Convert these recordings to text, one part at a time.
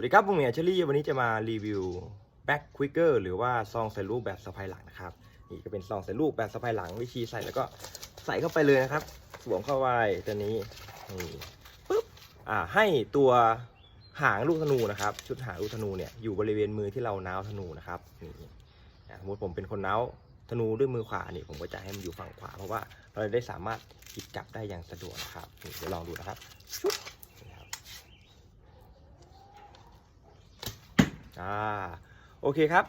วัสดีครับผมเมียเชอรี่วันนี้จะมารีวิว Back Quicker หรือว่าซองใส่ลูกแบบสะพายหลังนะครับนี่ก็เป็นซองใส่ลูกแบบสะพายหลังวิธีใส่แล้วก็ใส่เข้าไปเลยนะครับ สวมเข้าไปตัวนี้นี่ปุ๊บอ่าให้ตัวหางลูกธนูนะครับ ชุดหางลูกธนูเนี่ยอยู่บริเวณมือที่เราน้าวธนูนะครับนี่สมมติผมเป็นคนน้าวธนูด้วยมือขวานี่ผมก็จะให้มันอยู่ฝั่งขวา เพราะว่าเราได้สามารถหยิบจับได้อย่างสะดวกนะครับนี่เดี๋ยวลองดูนะครับชุบนี่ครับ อ่าโอเคครับ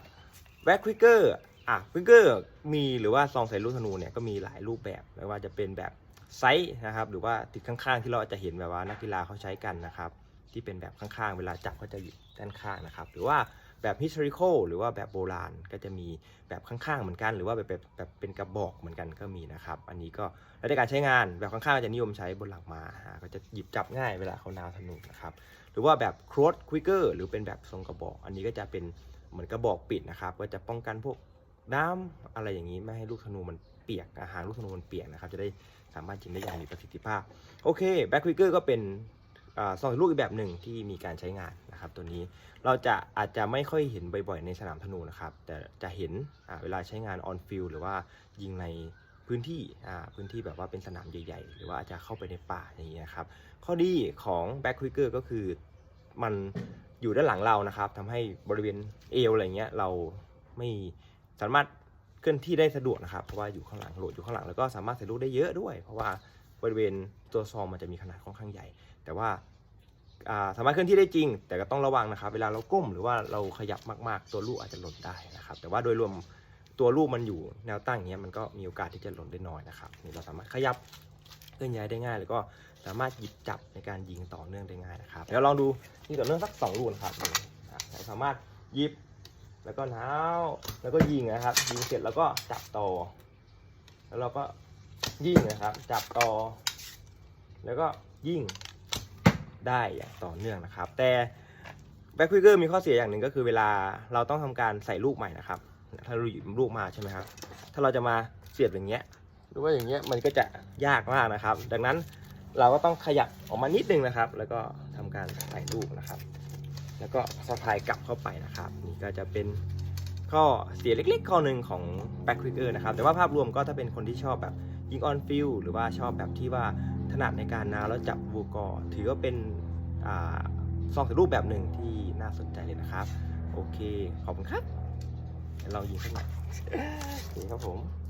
แบ็คควิกเกอร์อะควิกเกอร์มีหรือว่าซองใส่ลูกธนูเนี่ยก็มีหลายรูปแบบไม่ว่าจะเป็นแบบไซส์นะครับหรือว่าติดข้างๆ ที่เราจะเห็นแบบว่านักกีฬาเขาใช้กันนะครับ ที่เป็นแบบข้างๆ เวลาจับก็จะอยู่ด้านข้างนะครับ หรือว่า แบบ historical หรือว่าแบบโบราณก็จะมีแบบข้างๆเหมือนกัน หรือว่าแบบแบบแบบเป็นกระบอกเหมือนกันก็มีนะครับ อันนี้ก็แล้วในการใช้งานแบบข้างๆจะนิยมใช้บนหลังม้าก็จะหยิบจับง่ายเวลาเขานาวธนูนะครับหรือว่าแบบ cross quicker หรือเป็นแบบทรงกระบอก อันนี้ก็จะเป็นเหมือนกระบอกปิดนะครับก็จะป้องกันพวกน้ำอะไรอย่างนี้ไม่ให้ลูกธนูมันเปียกอาหารลูกธนูมันเปียกนะครับ จะได้สามารถยิงได้อย่างมีประสิทธิภาพ โอเค back quicker ก็เป็น ซองลูกอีกแบบหนึ่งที่มีการใช้งานนะครับ ตัวนี้เราจะอาจจะไม่ค่อยเห็นบ่อยๆในสนามธนูนะครับ แต่จะเห็นเวลาใช้งาน on field หรือว่ายิงในพื้นที่พื้นที่แบบว่าเป็นสนามใหญ่ ๆ หรือว่าอาจจะเข้าไปในป่าอย่างนี้ยนะครับ ข้อดีของ back quicker ก็คือมันอยู่ด้านหลังเรานะครับทำให้บริเวณเอวอะไรเงี้ยเราไม่สามารถเคลื่อนที่ได้สะดวกนะครับ เพราะว่าอยู่ข้างหลังโหลดอยู่ข้างหลังแล้วก็สามารถใส่ลูกได้เยอะด้วย เพราะว่า บริเวณตัวซองมันจะมีขนาดค่อนข้างใหญ่ แต่ว่าสามารถเคลื่อนที่ได้จริง แต่ก็ต้องระวังนะครับ เวลาเราก้มหรือว่าเราขยับมากๆ ตัวลูกอาจจะหล่นได้นะครับ แต่ว่าโดยรวมตัวลูกมันอยู่แนวตั้งเงี้ยมันก็มีโอกาสที่จะหล่นได้น้อยนะครับนี่เราสามารถขยับเคลื่อนย้ายได้ง่าย แล้วก็สามารถหยิบจับในการยิงต่อเนื่องได้ง่ายนะครับเดี๋ยวลองดูยิงต่อเนื่องสักสองลูกนะครับเราสามารถหยิบแล้วก็น้าแล้วก็ยิงนะครับยิงเสร็จแล้วก็จับต่อ แล้วเราก็ ยิ่งนะครับ จับต่อ แล้วก็ยิ่งได้อย่างต่อเนื่องนะครับ แต่แบ็คควิกเกอร์มีข้อเสียอย่างหนึ่งก็คือเวลาเราต้องทำการใส่ลูกใหม่นะครับ ถ้าเราหยิบลูกมาใช่ไหมครับ ถ้าเราจะมาเสียบอย่างเงี้ย หรือว่าอย่างเงี้ยมันก็จะยากมากนะครับ ดังนั้นเราก็ต้องขยับออกมานิดนึงนะครับ แล้วก็ทำการใส่ลูกนะครับ แล้วก็สะพายกลับเข้าไปนะครับ นี่ก็จะเป็น ก็เสียเล็กๆ ข้อหนึ่งของ back quicker นะครับ แต่ว่าภาพรวมก็ถ้าเป็นคนที่ชอบแบบยิงออนฟิลหรือว่าชอบแบบที่ว่าถนัดในการนาแล้วจับวูกอถือว่าเป็นซองถือรูปแบบหนึ่งที่น่าสนใจเลยนะครับ โอเค ขอบคุณครับลองยิงสักหน่อยโอเคครับผม